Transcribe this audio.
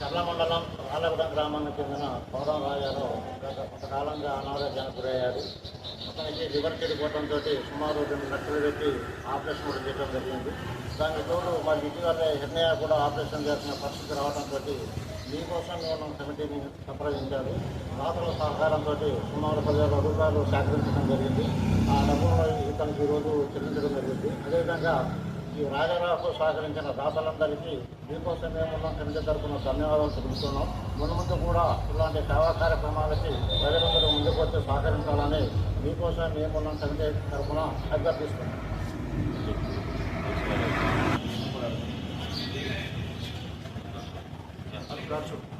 చర్ల మండలం రాళ్ళగూడెం గ్రామానికి చెందిన పౌరం రాజారావు గత కొంతకాలంగా అనారోగ్యానికి గురయ్యాడు అతనికి లివర్ చెడిపోవడంతో సుమారు రెండు లక్షలు పెట్టి ఆపరేషన్ కూడా చేయడం జరిగింది. దానికి తోడు మరి ఇటీవల హెర్నియా కూడా ఆపరేషన్ చేసిన పరిస్థితి రావడంతో మీకోసం నేను కమిటీని సంప్రదించారు దాతల సహకారంతో సుమారు పదివేల రూపాయలు సేకరించడం జరిగింది. ఆ డబ్బులు ఇతనికి ఈరోజు చెల్లించడం జరిగింది. అదేవిధంగా ఈ రాజారావుకు సహకరించిన దాతలందరికీ మీకోసం మేమున్నాం కమిటీ తరఫున ధన్యవాదాలు తెలుపుతున్నాం. ముందు కూడా ఇలాంటి సేవా కార్యక్రమాలకి ప్రజలందరూ ముందుకు వచ్చి సహకరించాలని మీకోసం మేమున్నాం కమిటీ తరఫున అభ్యర్థిస్తున్నాం. అది